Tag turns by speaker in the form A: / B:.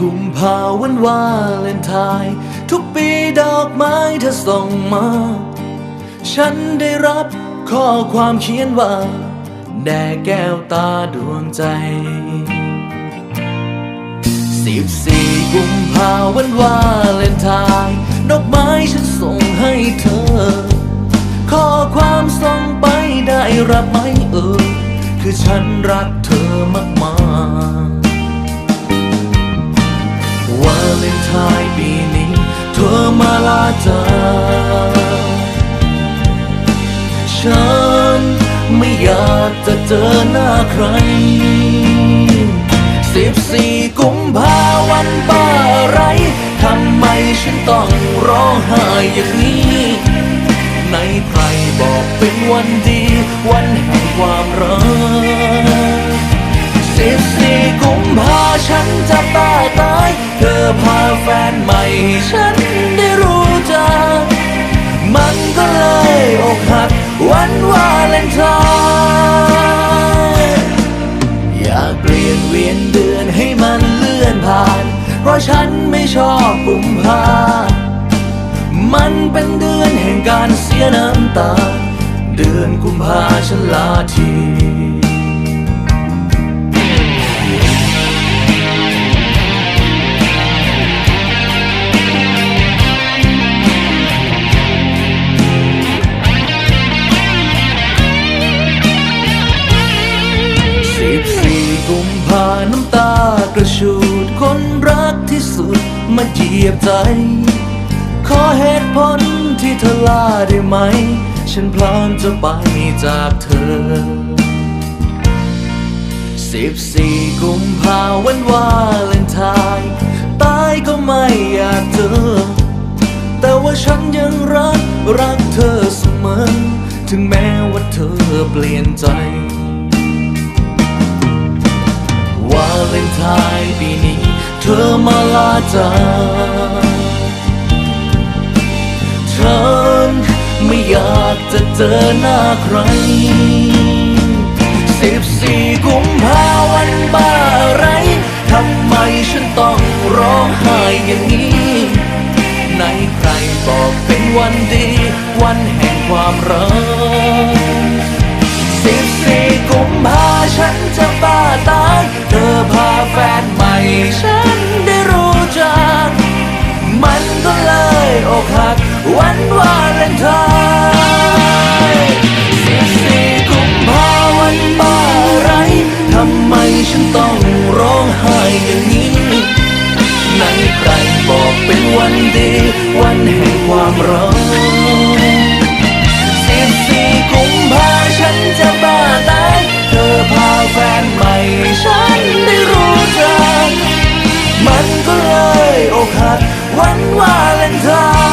A: กุมภาวันวาเลนไทน์ทุกปีดอกไม้เธอส่งมา ฉันได้รับข้อความเขียนว่า แด่แก้วตาดวงใจสิบสี่กุมภาวันวาเลนไทน์ดอกไม้ฉันส่งให้เธอ ข้อความส่งไปได้รับไหมเออ คือฉันรักเธอมากมาก วาเลนไทน์ปีนี้เธอมาลาจากฉันไม่อยากจะเจอหน้าใครสิบสี่กุมภาวันบ้าไรทำไมฉันต้องร้องไห้อย่างนี้ในใครบอกเป็นวันดี วันแห่งความรักสิบสี่กุมภาฉันจะบ้าตายเธอพาแฟ นใหม่ให้ฉันได้รู้จัก มันก็เลยอกหักวันวาเลนไทน์อยากเปลี่ยนเวียนเดือนให้มันเลื่อนผ่าน เพราะฉันไม่ชอบกุมภามันเป็นเดือนแห่งการเสียน้ำตา เดือนกุมภาฉันลาที ระชูดคนรักที่สุดมาเหยียบใจ ขอเหตุผลที่เธอลาได้ไหม ฉันพร้อมจะไปจากเธอ สิบสี่กุมภาวันวาเลนไทน์ตายก็ไม่อยากเจอ แต่ว่าฉันยังรัก รักเธอเสมอ ถึงแม้ว่าเธอเปลี่ยนใจ เลนไทน์ปีนี้ เธอมาลาจากฉันไม่อยากจะเจอหน้าใครสิบสี่กุมภาวันบ้าไรทำไมฉันต้องร้องไห้อย่างนี้ไหนใครบอกเป็นวันดี วันแห่งความรัก อกหักวันวาเลนไทน์สิบสี่กุมภาวันบ้าไรทำไมฉันต้องร้องไห้อย่างนี้ไหนใครบอกเป็นวันดี วันแห่งความรักสิบสี่กุมภาฉันจะบ้าตาย เธอพาแฟนใหม่ฉันได้รู้จักมันก็เลยอกหัก วันวาเลนไทน์